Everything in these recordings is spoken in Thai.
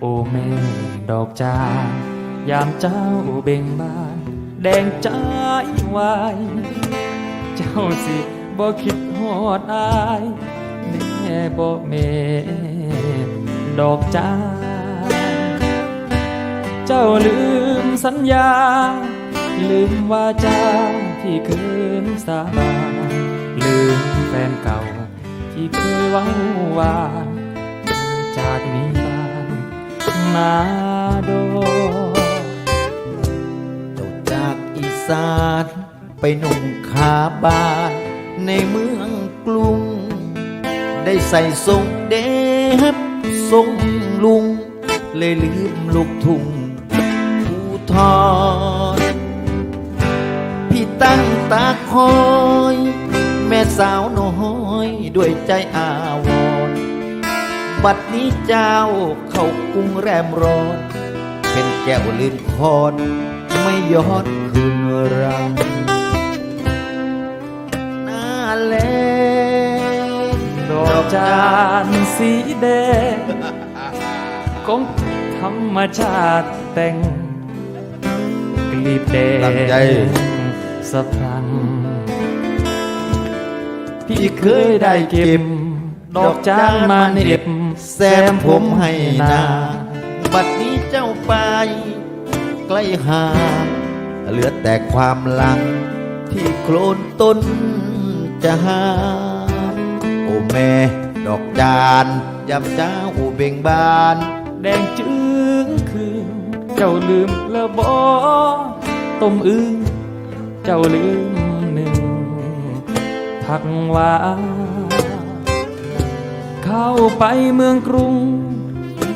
โอ้แม่ดอกจายามเจ้าเบ่งบาน แดงใจวาย เจ้าสิบ่คิดฮอดอายแม่บ่แม่ดอกจาเจ้าลืมสัญญา ลืมวาจาที่เคยสาบานลืมแฟนเก่า ที่เคยหวังวานจากนี้ นาโดเจ้าจากอีสานไปหนุ่งขาบานในเมืองกรุง ได้ใส่ทรงเดบทรงลุง เลยลืมลูกทุ่งผู้ทอนพี่ตั้งตาคอย แม่สาวน้อย ด้วยใจอาวร บัดนี้เจ้าเข้ากรุงแรมร้อน เป็นแก้วลืมคอนไม่ย้อนคืนรังหน้าแลงดอกจานสีแดงของธรรมชาติแต่งกลีบแดลำไยงสะพรังพี่เคยได้เก็บ ดอกจานมาเน็บแซมผมให้นาบัดนี้เจ้าไป ใกล้หาเหลือแต่ความหลัง ที่โคลนต้นจะหา โอ้แม่ดอกจานยำเจ้าเบ่งบาน แดงจึงคืนเจ้าลืมล้วบอต้มอึ้งเจ้าลืมหนึ่งพักว่า เข้าไปเมืองกรุง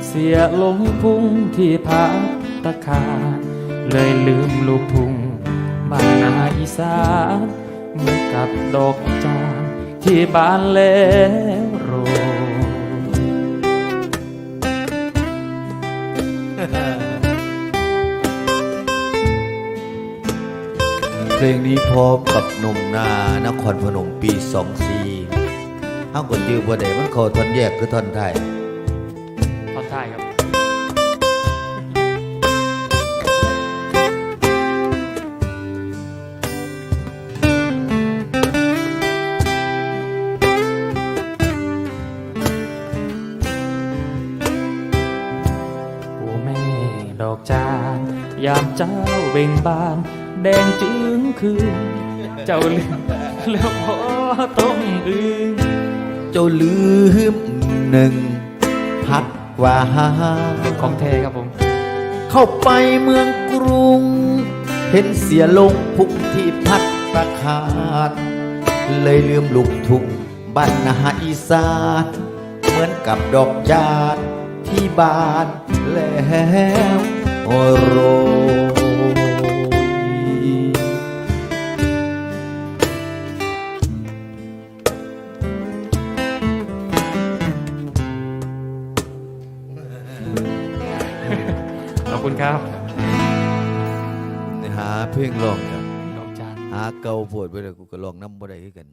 เสียลงพุงที่พักตะคา เลยลืมลูกทุ่งบ้านนาอีสานเหมือนกับดอกจานที่บานแล้วโรเพลงนี้พร้อมกับหนุ่มนานครพนมปีสองสี่ ห้างกดยืมบ่ได้มันเขาทอนแยกคือทอนไทยตอนท้ายครับโอ้แม่ดอกจานยามเจ้าเบ่งบาน แดงจึงคืน เจ้าลืมแล้วพอต้มอึงเจ้าลืมหนึ่ง พัดกว่าของแท้ครับผม เข้าไปเมืองกรุง เห็นเสียลงพุกที่พัดตะขาด เลยลืมลูกทุ่งบ้านนาอีสานเหมือนกับดอกจานที่บานแล้วโร คุณครับหาเพลงร้องจ้ะดอกจานหาเก่าโพดไปเลยกูก็ร้องน้ำบ่ได้คือกัน